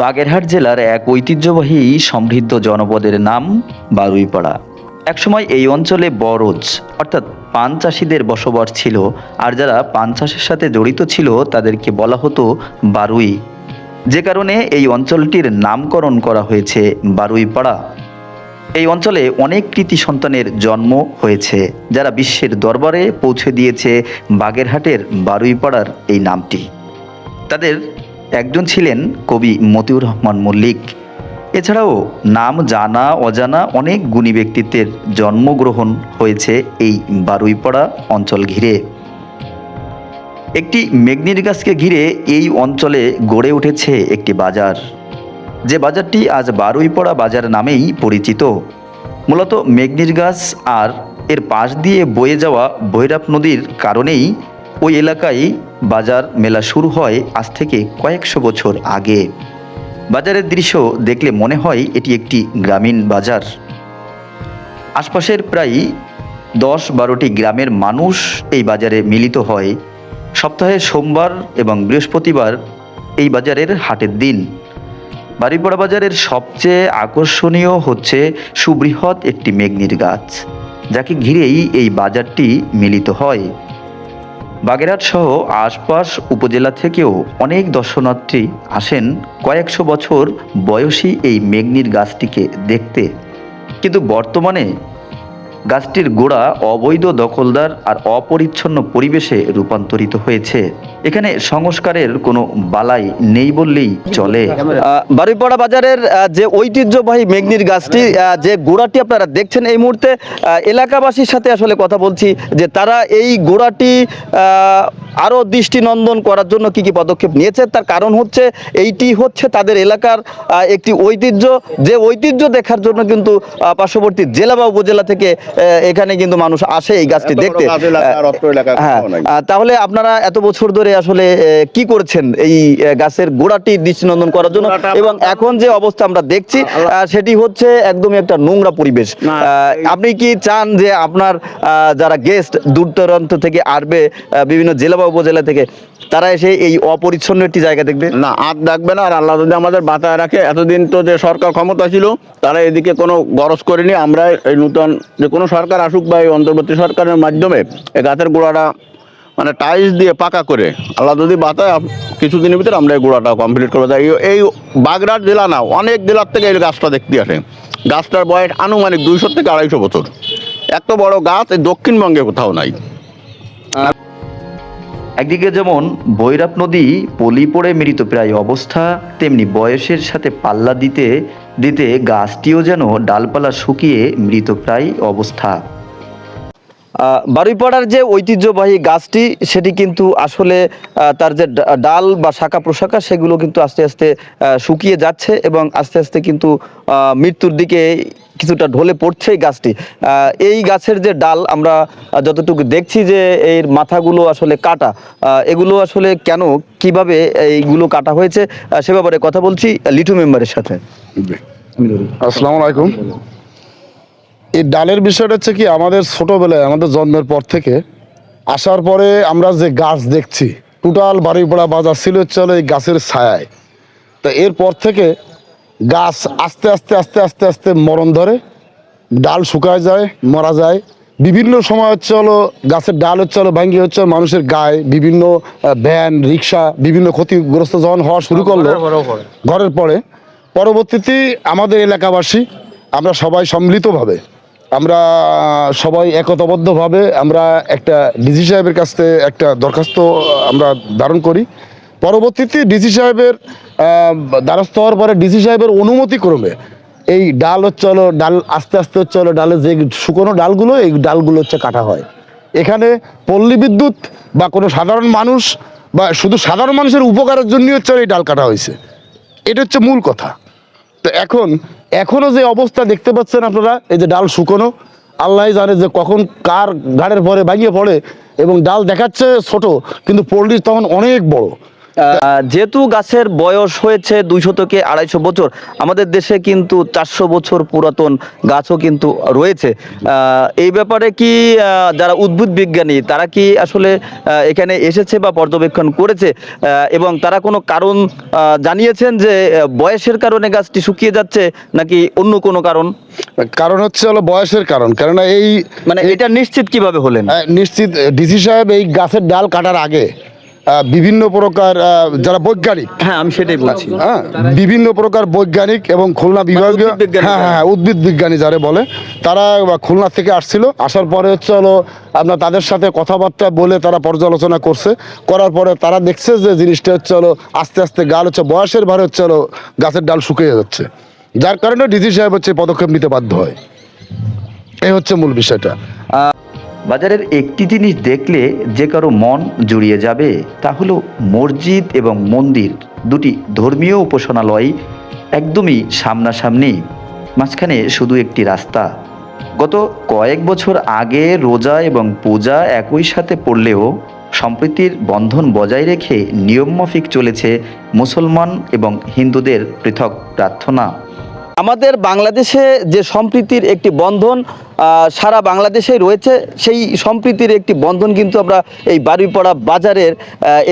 বাগেরহাট জেলার এক ঐতিহ্যবাহী সমৃদ্ধ জনপদের নাম বারুইপাড়া। একসময় এই অঞ্চলে বরজ, অর্থাৎ পান চাষিদের বসবাস ছিল, আর যারা পান চাষের সাথে জড়িত ছিল, তাদেরকে বলা হতো বারুই। যে কারণে এই অঞ্চলটির নামকরণ করা হয়েছে বারুইপাড়া। এই অঞ্চলে অনেক কৃতি সন্তানের জন্ম হয়েছে, যারা বিশ্বের দরবারে পৌঁছে দিয়েছে বাগেরহাটের বারুইপাড়ার এই নামটি। তাদের একজন ছিলেন কবি মতিউর রহমান মল্লিক। এছাড়াও নাম জানা, অজানা অনেক গুণী ব্যক্তিত্বের জন্মগ্রহণ হয়েছে এই বারুইপাড়া অঞ্চল ঘিরে। একটি মেঘনির গাছকে ঘিরে এই অঞ্চলে গড়ে উঠেছে একটি বাজার। যে বাজারটি আজ বারুইপাড়া বাজার নামেই পরিচিত। মূলত মেঘনির গাছ আর এর পাশ দিয়ে বয়ে যাওয়া ভৈরব নদীর কারণেই ওই এলাকায় বাজার মেলা শুরু হয় আজ থেকে কয়েকশো বছর আগে। বাজারের দৃশ্য দেখলে মনে হয় এটি একটি গ্রামীণ বাজার। আশপাশের প্রায় দশ বারোটি গ্রামের মানুষ এই বাজারে মিলিত হয়। সপ্তাহে সোমবার এবং বৃহস্পতিবার এই বাজারের হাটের দিন। বাড়িপাড়া বাজারের সবচেয়ে আকর্ষণীয় হচ্ছে সুবৃহৎ একটি মেঘনির গাছ, যাকে ঘিরেই এই বাজারটি মিলিত হয়। বাগেরহাট সহ আশপাশ উপজেলা থেকেও অনেক দর্শনার্থী আসেন। কয়েকশো বছর বয়সী এই মেঘনির গাছটিকে দেখতে। কিন্তু বর্তমানে গাছটির গোড়া অবৈধ দখলদার আর অপরিচ্ছন্ন পরিবেশে রূপান্তরিত হয়েছে। এখানে সংস্কারের কোনো বালাই নেই বললেই চলে। বারুইপাড়া বাজারের যে ঐতিহ্যবাহী মেঘনির গাছটি যে গোড়াটি আপনারা দেখছেন এই মুহূর্তে এলাকাবাসীর সাথে আসলে কথা বলছি যে তারা এই গোড়াটি আরও দৃষ্টিনন্দন করার জন্য কি কি পদক্ষেপ নিয়েছে তার কারণ হচ্ছে এইটি হচ্ছে তাদের এলাকার একটি ঐতিহ্য। যে ঐতিহ্য দেখার জন্য কিন্তু পার্শ্ববর্তী জেলা বা উপজেলা থেকে এখানে কিন্তু মানুষ আসে এই গাছটি দেখতে। হ্যাঁ তাহলে আপনারা এত বছর ধরে আসলে কি করেছেন এই গাছের গোড়াটি দৃষ্টিনন্দন করার জন্য? এবং এখন যে অবস্থা আমরা দেখছি সেটি হচ্ছে একদমই একটা নোংরা পরিবেশ। আপনি কি চান যে আপনার যারা গেস্ট দূর দূরান্ত থেকে আসবে বিভিন্ন জেলা বা উপজেলা থেকে তারা এসে এই অপরিচ্ছন্ন একটি জায়গা দেখবে? না আর ডাকবে না আর আল্লাহ যদি আমাদের বাঁচায় রাখে এতদিন তো যে সরকার ক্ষমতা ছিল তারা এদিকে কোনো গরজ করেনি। আমরা এই নূতন যে কোনো সরকার আসুক বা এই অন্তর্বর্তী সরকারের মাধ্যমে এই গাছের গোড়াটা মানে টাইলস দিয়ে পাকা করে। আল্লাহ যদি বাতায় কিছুদিনের ভিতরে আমরা এই গোড়াটা কমপ্লিট করব। তাই এই- বাগড়ার জেলা না, অনেক জেলার থেকে এই গাছটা দেখতে আসে। গাছটার বয়স আনুমানিক দুইশো থেকে আড়াইশো বছর। এত বড় গাছ এই দক্ষিণবঙ্গে কোথাও নাই। একদিকে যেমন ভৈরব নদী পলি পড়ে মৃতপ্রায় অবস্থা, তেমনি বয়সের সাথে পাল্লা দিতে দিতে গাছটিও যেন ডালপালা শুকিয়ে মৃতপ্রায় অবস্থা। বারুইপাড়ার যে ঐতিহ্যবাহী গাছটি, সেটি কিন্তু আসলে তার যে ডাল বা শাখা প্রশাখা, সেগুলো কিন্তু আস্তে আস্তে শুকিয়ে যাচ্ছে এবং আস্তে আস্তে কিন্তু মৃত্যুর দিকে কিছুটা ঢলে পড়ছে এই গাছটি। এই গাছের যে ডাল, আমরা যতটুকু দেখছি যে এর মাথাগুলো আসলে কাটা এগুলো আসলে কেন, কীভাবে এইগুলো কাটা হয়েছে সে ব্যাপারে কথা বলছি লিটু মেম্বারের সাথে। আসসালামু আলাইকুম। এই ডালের বিষয়টা হচ্ছে কি আমাদের ছোটবেলায় আমাদের জন্মের পর থেকে আসার পরে আমরা যে গাছ দেখছি টোটাল বাড়ি বাড়িপাড়া বাজার ছিল হলো এই গাছের ছায়ায়। তা এরপর থেকে গাছ আস্তে আস্তে আস্তে আস্তে আস্তে মরণ ধরে ডাল শুকায় যায় মরা যায়। বিভিন্ন সময় হচ্ছে হলো গাছের ডাল হচ্ছে হলো ভাঙ্গি হচ্ছে মানুষের গায়ে বিভিন্ন ভ্যান রিক্সা বিভিন্ন ক্ষতিগ্রস্ত যখন হওয়া শুরু করল ঘরের পরে পরবর্তীতে আমাদের এলাকাবাসী আমরা সবাই সম্মিলিতভাবে আমরা সবাই একতাবদ্ধভাবে আমরা একটা ডিসি সাহেবের কাছ থেকে একটা দরখাস্ত আমরা ধারণ করি। পরবর্তীতে ডিসি সাহেবের দ্বারস্থ হওয়ার পরে ডিসি সাহেবের অনুমতি ক্রমে এই ডাল হচ্ছে হলো ডাল আস্তে আস্তে হচ্ছে হলো ডালের যে শুকনো ডালগুলো, এই ডালগুলো হচ্ছে কাটা হয়। এখানে পল্লী বিদ্যুৎ বা কোনো সাধারণ মানুষ বা শুধু সাধারণ মানুষের উপকারের জন্যই হচ্ছে এই ডাল কাটা হয়েছে। এটা হচ্ছে মূল কথা। তো এখন এখনও যে অবস্থা দেখতে পাচ্ছেন আপনারা, এই যে ডাল শুকনো, আল্লাহ জানে যে কখন কার গাড়ের পরে ভাঙিয়ে পড়ে এবং ডাল দেখাচ্ছে ছোট, কিন্তু পোল্ট্রি তখন অনেক বড়। যেহেতু গাছের বয়স হয়েছে দুইশো থেকে আড়াইশো বছর আমাদের দেশে কিন্তু চারশো বছর পুরাতন গাছও কিন্তু রয়েছে। এই ব্যাপারে কি যারা উদ্ভিদ বিজ্ঞানী তারা কি আসলে এখানে এসেছে বা পর্যবেক্ষণ করেছে? এবং তারা কোনো কারণ জানিয়েছেন যে বয়সের কারণে গাছটি শুকিয়ে যাচ্ছে নাকি অন্য কোনো কারণ? কারণ হচ্ছে হলো বয়সের কারণ কেননা এই মানে এটা নিশ্চিত কীভাবে হলেন? নিশ্চিত ডিসি সাহেব এই গাছের ডাল কাটার আগে বিভিন্ন প্রকার যারা বৈজ্ঞানিক। হ্যাঁ আমি সেটাই বলছি। হ্যাঁ বিভিন্ন প্রকার বৈজ্ঞানিক এবং খুলনা বিভাগীয় বিজ্ঞানী হ্যাঁ হ্যাঁ উদ্ভিদ বিজ্ঞানী যারা বলে তারা খুলনা থেকে আসছিল। আসার পরে হচ্ছে হলো আপনার তাদের সাথে কথাবার্তা বলে তারা পর্যালোচনা করছে। করার পরে তারা দেখছে যে জিনিসটা হচ্ছে হলো আস্তে আস্তে গাল হচ্ছে বয়সের ভারে হচ্ছে হলো গাছের ডাল শুকিয়ে যাচ্ছে। যার কারণে ডিজি সাহেব হচ্ছে পদক্ষেপ নিতে বাধ্য হয়। এই হচ্ছে মূল বিষয়টা। বাজারের একটি জিনিস দেখলে যে কারও মন জুড়িয়ে যাবে, তা হলো মসজিদ এবং মন্দির, দুটি ধর্মীয় উপাসনালয় একদমই সামনাসামনি, মাঝখানে শুধু একটি রাস্তা। গত কয়েক বছর আগে রোজা এবং পূজা একই সাথে পড়লেও সম্প্রীতির বন্ধন বজায় রেখে নিয়মমাফিক চলেছে মুসলমান এবং হিন্দুদের পৃথক প্রার্থনা। আমাদের বাংলাদেশে যে সম্প্রীতির একটি বন্ধন সারা বাংলাদেশেই রয়েছে। সেই সম্প্রীতির একটি বন্ধন কিন্তু আমরা এই বাড়িপাড়া বাজারের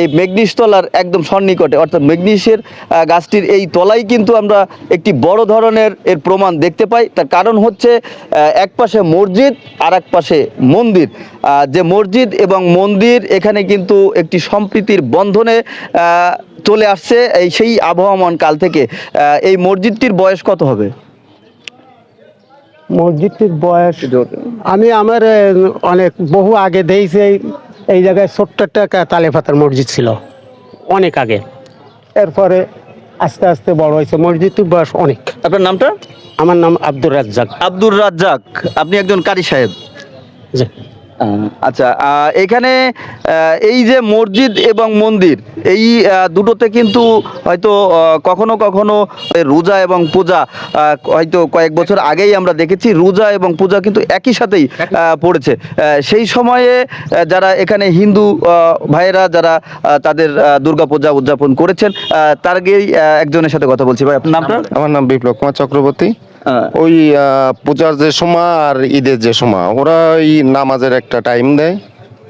এই মেঘনিশতলার একদম সন্নিকটে। অর্থাৎ মেঘনিশের গাছটির এই তলায় কিন্তু আমরা একটি বড় ধরনের এর প্রমাণ দেখতে পাই। তার কারণ হচ্ছে এক পাশে মসজিদ আর এক পাশে মন্দির। যে মসজিদ এবং মন্দির এখানে কিন্তু একটি সম্প্রীতির বন্ধনে চলে আসছে এই সেই আবহমান কাল থেকে। এই মসজিদটির বয়স কত হবে? মসজিদটির বয়স আমি আমার অনেক বহু আগে দিয়েছি এই- জায়গায় ছোট্ট টাকা তালে পাতার মসজিদ ছিল অনেক আগে। এরপরে আস্তে আস্তে বড় হয়েছে মসজিদটির বয়স অনেক। আপনার নামটা? আমার নাম আব্দুর রাজ্জাক। আব্দুর রাজ্জাক আপনি একজন কারি সাহেব। জি। আচ্ছা এখানে এই যে মসজিদ এবং মন্দির এই দুটোতে কিন্তু হয়তো কখনো কখনো রোজা এবং পূজা হয়তো কয়েক বছর আগেই আমরা দেখেছি রোজা এবং পূজা কিন্তু একই সাথেই পড়েছে। সেই সময়ে যারা এখানে হিন্দু ভাইয়েরা যারা তাদের আহ, দুর্গাপূজা উদযাপন করেছেন তার আগেই একজনের সাথে কথা বলছি। ভাই আপনার নামটা? আমার নাম বিপ্লব কুমার চক্রবর্তী। ওই পূজার যে সময় আর ঈদের যে সময় ওরা ওই নামাজের একটা টাইম দেয়।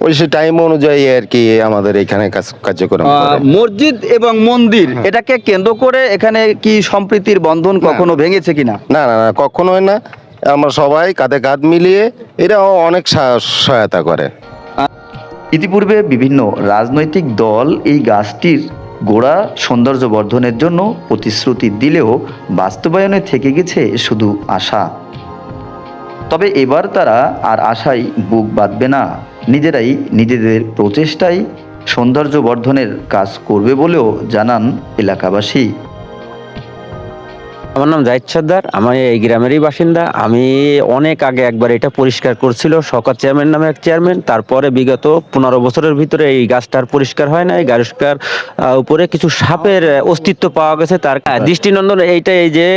ওই সেই টাইম অনুযায়ী আর কি আমাদের এখানে কাজ কার্যক্রম মসজিদ এবং মন্দির এটাকে কেন্দ্র করে এখানে কি সম্প্রীতির বন্ধন কখনো ভেঙেছে কিনা? না না না কখনোই না। আমরা সবাই কাঁধে কাঁধ মিলিয়ে এরাও অনেক সা- সহায়তা করে। ইতিপূর্বে বিভিন্ন রাজনৈতিক দল এই গাছটির গোড়া সৌন্দর্য বর্ধনের জন্য প্রতিশ্রুতি দিলেও বাস্তবায়নে থেকে গেছে শুধু আশা। তবে এবার তারা আর আশায় বুক বাঁধবে না। নিজেরাই নিজেদের প্রচেষ্টায় সৌন্দর্য বর্ধনের কাজ করবে বলেও জানান এলাকাবাসী। আমার নাম জাহিদ সর্দার, আমি এই গ্রামেরই বাসিন্দা। আমি অনেক আগে একবার এটা পরিষ্কার করছিল সরকার চেয়ারম্যান নামে এক চেয়ারম্যান। তারপরে বিগত পনেরো বছরের ভিতরে এই গাছটার পরিষ্কার হয় না এই গাছটার উপরে কিছু সাপের অস্তিত্ব পাওয়া গেছে, তার দৃষ্টিনন্দন এইটা এই যে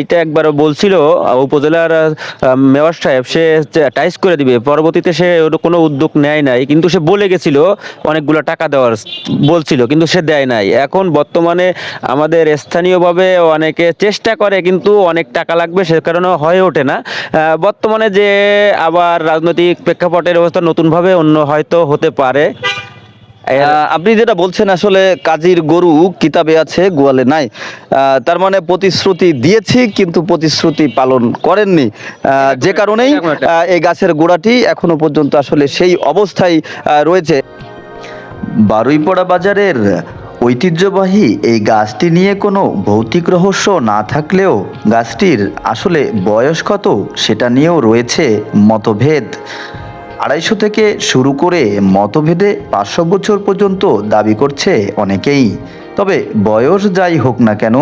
এইটা একবার বলছিল উপজেলার মেয়র সাহেব, সে টাইস করে দিবে। পরবর্তীতে সে কোনো উদ্যোগ নেয় নাই। কিন্তু সে বলে গেছিল, অনেকগুলো টাকা দেওয়ার বলছিল, কিন্তু সে দেয় নাই। এখন বর্তমানে আমাদের স্থানীয়ভাবে অনেকে চেষ্টা করে কিন্তু অনেক টাকা লাগবে সে কারণে হয়ে ওঠে না। বর্তমানে যে আবার রাজনৈতিক প্রেক্ষাপটের অবস্থা নতুনভাবে অন্য হয়তো হতে পারে। আপনি যেটা বলছেন আসলে কাজীর গরু কিতাবে আছে গোয়ালে নাই। আহ, তার মানে প্রতিশ্রুতি দিয়েছি কিন্তু প্রতিশ্রুতি পালন করেননি। যে কারণেই আহ, এই গাছের গোড়াটি এখনও পর্যন্ত আসলে সেই অবস্থায় আহ, রয়েছে। বারুইপড়া বাজারের ঐতিহ্যবাহী এই গাছটি নিয়ে কোনো ভৌতিক রহস্য না থাকলেও গাছটির আসলে বয়স কত সেটা নিয়েও রয়েছে মতভেদ। আড়াইশো থেকে শুরু করে মতভেদে পাঁচশো বছর পর্যন্ত দাবি করছে অনেকেই। তবে বয়স যাই হোক না কেন,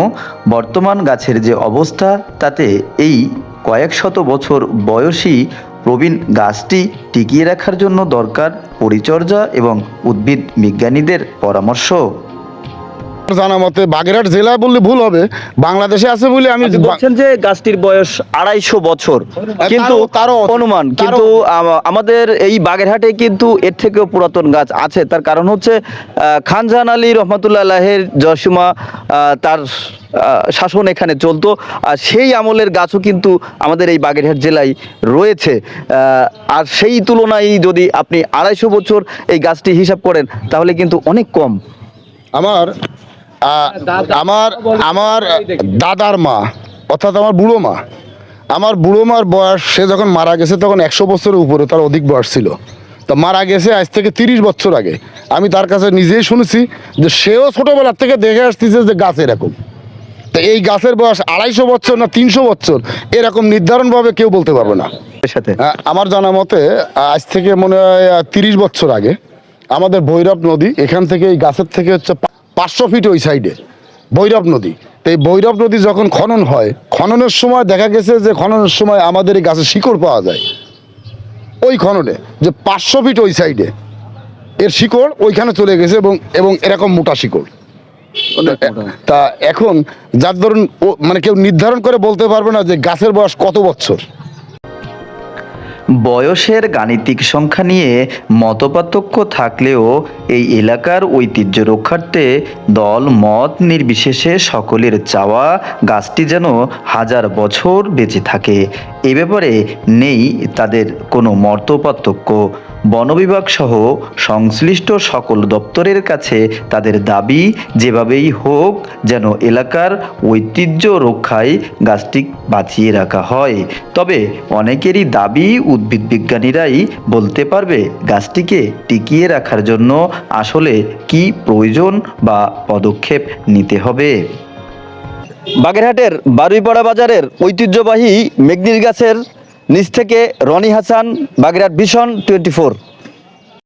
বর্তমান গাছের যে অবস্থা, তাতে এই কয়েক শত বছর বয়সী প্রবীণ গাছটি টিকিয়ে রাখার জন্য দরকার পরিচর্যা এবং উদ্ভিদ বিজ্ঞানীদের পরামর্শ। জানা মতে বাগেরহাট জেলায় বললে ভুল হবে বাংলাদেশে আছে বলে আমি বলছেন যে গাছটির বয়স আড়াইশো বছর। কিন্তু তারও- অনুমান কিন্তু আমাদের এই বাগেরহাটে কিন্তু এর থেকেও পুরাতন গাছ আছে। তার কারণ হচ্ছে আহ, খানজাহান আলী রহমতুল্লাহ আলাহের জসিমা তার শাসন এখানে চলতো। আর সেই আমলের গাছও কিন্তু আমাদের এই বাগেরহাট জেলায় রয়েছে। আহ, আর সেই তুলনায় যদি আপনি আড়াইশো বছর এই গাছটি হিসাব করেন তাহলে কিন্তু অনেক কম। আমার আমার আমার দাদার মা অর্থাৎ আমার বুড়ো মা। আমার বুড়ো মার বয়স সে যখন মারা গেছে তখন একশো বছরের উপরে তার অধিক বয়স ছিল। তো মারা গেছে আজ থেকে তিরিশ বছর আগে। আমি তার কাছে নিজেই শুনেছি যে সেও ছোটোবেলার থেকে দেখে আসতেছে যে গাছ এরকম। তো এই গাছের বয়স আড়াইশো বছর না তিনশো বছর এরকম নির্ধারণভাবে কেউ বলতে পারবে না। এর সাথে? আমার জানা মতে আজ থেকে মনে হয় তিরিশ বছর আগে আমাদের ভৈরব নদী এখান থেকে এই গাছের থেকে হচ্ছে পা- পাঁচশো ফিট ওই সাইডে ভৈরব নদী। তো এই ভৈরব নদী যখন খনন হয় খননের সময় দেখা গেছে যে খননের সময় আমাদের এই গাছের শিকড় পাওয়া যায়। ওই খননে যে পাঁচশো ফিট ওই সাইডে এর শিকড় ওইখানে চলে গেছে এবং এবং এরকম মোটা শিকড়। তা এখন যার ধরুন ও- মানে কেউ নির্ধারণ করে বলতে পারবে না যে গাছের বয়স কত বছর বয়সের গাণিতিক সংখ্যা নিয়ে মতপার্থক্য থাকলেও এই এলাকার ঐতিহ্য রক্ষার্থে দল, মত নির্বিশেষে সকলের চাওয়া গাছটি যেন হাজার বছর বেঁচে থাকে। এ ব্যাপারে নেই তাদের কোনো মতপার্থক্য। বন বিভাগ সহ সংশ্লিষ্ট সকল দপ্তরের কাছে তাদের দাবি যেভাবেই হোক যেন এলাকার ঐতিহ্য রক্ষায় গাছটি বাঁচিয়ে রাখা হয়। তবে অনেকেরই দাবি উদ্ভিদ বিজ্ঞানীরাই বলতে পারবে গাছটিকে টিকিয়ে রাখার জন্য আসলে কি প্রয়োজন বা পদক্ষেপ নিতে হবে। বাগেরহাটের বারুইপাড়া বাজারের ঐতিহ্যবাহী মেঘনির গাছের নিচ থেকে Rony Hasan Bagerhat vision twenty four.